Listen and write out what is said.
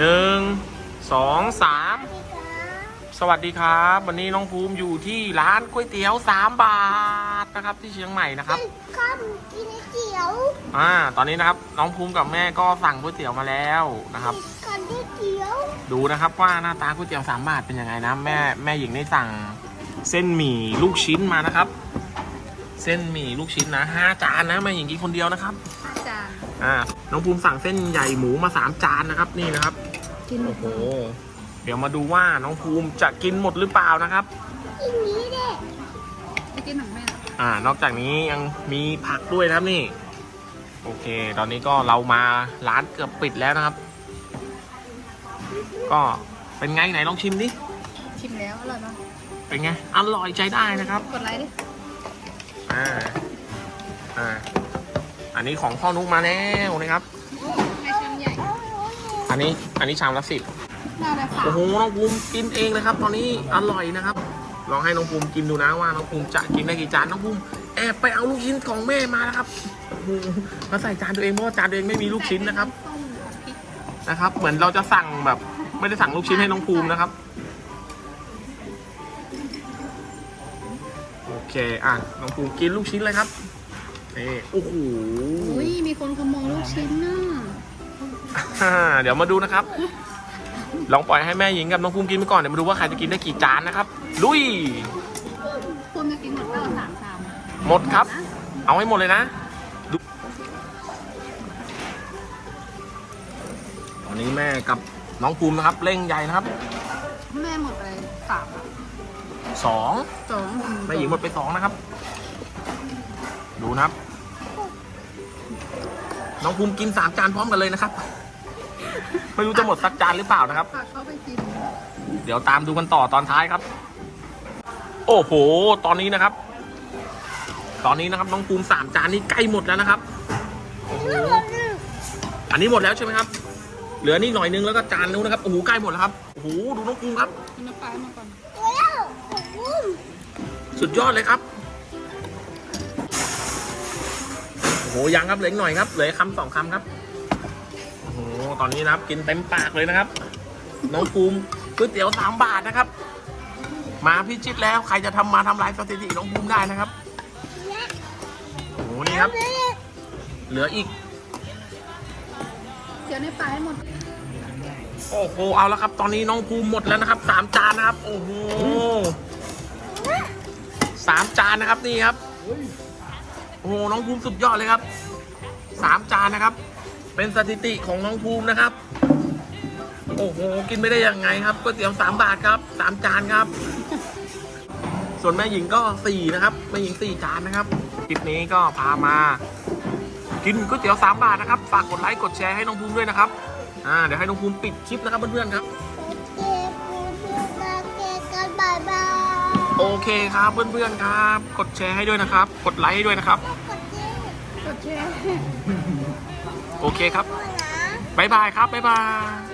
หนึ่งสองสามสวัสดีครับ วันนี้น้องภูมิอยู่ที่ร้านก๋วยเตี๋ยวสามบาทนะครับ ที่เชียงใหม่นะครับข้ามกินเตี๋ยวอ่าตอนนี้นะครับน้องภูมิกับแม่ก็สั่งก๋วยเตี๋ยวมาแล้วนะครับก่อนที่เตี๋ยวดูนะครับว่าหน้าตาก๋วยเตี๋ยวสามบาทเป็นยังไงนะแม่แม่หญิงได้สั่งเส้นหมี่ลูกชิ้นมานะครับ เส้นหมี่ลูกชิ้นนะห้าจานนะแม่หญิงกินคนเดียวนะครับจานอ่าน้องภูมิสั่งเส้นใหญ่หมูมาสามจานนะครับนี่นะครับ กินหมโอ้ดโหเดี๋ยวมาดูว่าน้องภูมิจะกินหมดหรือเปล่านะครับกินนี้เด้จะกินหนังแม่อ่านอกจากนี้ยังมีผักด้วยนะครับนี่ โอเค ตอนนี้ก็เรามาร้านเกือบปิดแล้วนะครับ ก็เป็นไงไหนลองชิมดิ ชิมแล้วอร่อยมากเป็นไง อร่อยใจได้นะครับ กดไลค์ดิอ่า อ่า อันนี้ของพ่อนุกมาแล้วนะครับไม่ชามใหญ่ อันนี้อันนี้ชามละสิบน่าจะสามโอ้โหน้องภูมิกินเองนะครับ ตอนนี้อร่อยนะครับลองให้น้องภูมิกินดูนะว่าน้องภูมิจะกินได้กี่จานน้องภูมิแอบไปเอาลูกชิ้นของแม่มานะครับโอ้โหมาใส่จานตัวเองเพราะว่าจานตัวเองไม่มีลูกชิ้นนะครับส้มกับพริกนะครับ เหมือนเราจะสั่งแบบ ไม่ได้สั่งลูกชิ้นให้น้องภูมินะครับ โอเคอะน้องภูมิกินลูกชิ้นเลยครับนี่โอ้โห อุ้ยมีคนขโมยลูกชิ้นน่ะ อ่าเดี๋ยวมาดูนะครับ ลองปล่อยให้แม่หญิงกับน้องภูมิกินไปก่อนเดี๋ยวมาดูว่าใครจะกินได้กี่จานนะครับ ลุย คุณจะกินหมดเปล่าสามชามหมดครับ เอาให้หมดเลยนะดูตอนนี้แม่กับน้องภูมินะครับ เร่งใหญ่นะครับแม่หมดไปสามอะสองสองแม่หญิงหมดไปสองนะครับ ดูนะครับ น้องภูมิกินสามจานพร้อมกันเลยนะครับ ไม่รู้จะหมดสักจานหรือเปล่านะครับฝากเข้าไปกินเดี๋ยวตามดูกันต่อตอนท้ายครับ โอ้โห ตอนนี้นะครับ ตอนนี้นะครับน้องภูมิสามจานนี้ใกล้หมดแล้วนะครับโอ้โหอันนี้หมดแล้วใช่ไหมครับ เหลือนี่หน่อยนึงแล้วก็จานนู้นนะครับ โอ้โห ใกล้หมดแล้วครับ โอ้โห ดูน้องภูมิครับ กินน้ำปลามาก่อนตัวแล้วปุ้มสุดยอดเลยครับ โอ้โห ยังครับเหลืออีกหน่อยครับ เหลืออกคำสองคำครับโอ้โห ตอนนี้นะครับ กินเต็มปากเลยนะครับ น้องภูมิก๋วยเตี๋ยวสามบาทนะครับ มาพิชิตแล้วใครจะทำมาทำลายสถิติน้องภูมิได้นะครับโอ้โหนี่ครับ เหลืออีก เดี๋ยวในปลาให้หมด โอ้โหเอาแล้วครับ ตอนนี้น้องภูมิหมดแล้วนะครับสามจานนะครับ โอ้โหสามจานนะครับนี่ครับ โอ้โหน้องภูมิสุดยอดเลยครับสามจานนะครับ เป็นสถิติของน้องภูมินะครับ โอ้โห กินไม่ได้ยังไงครับก๋วยเตี๋ยวสามบาทครับสามจานครับ ส่วนแม่หญิงก็สี่นะครับ แม่หญิงสี่จานนะครับ คลิปนี้ก็พามา กินก๋วยเตี๋ยวสามบาทนะครับ ฝากกดไลค์กดแชร์ให้น้องภูมิด้วยนะครับ อ่า เดี๋ยวให้น้องภูมิปิดคลิปนะครับเพื่อนๆครับเก็บปูปูปลาเก็บกันบายบายโอเคครับเพื่อนๆครับ กดแชร์ให้ด้วยนะครับ กดไลค์ให้ด้วยนะครับ โอเคครับ บ๊ายบายครับ บ๊ายบาย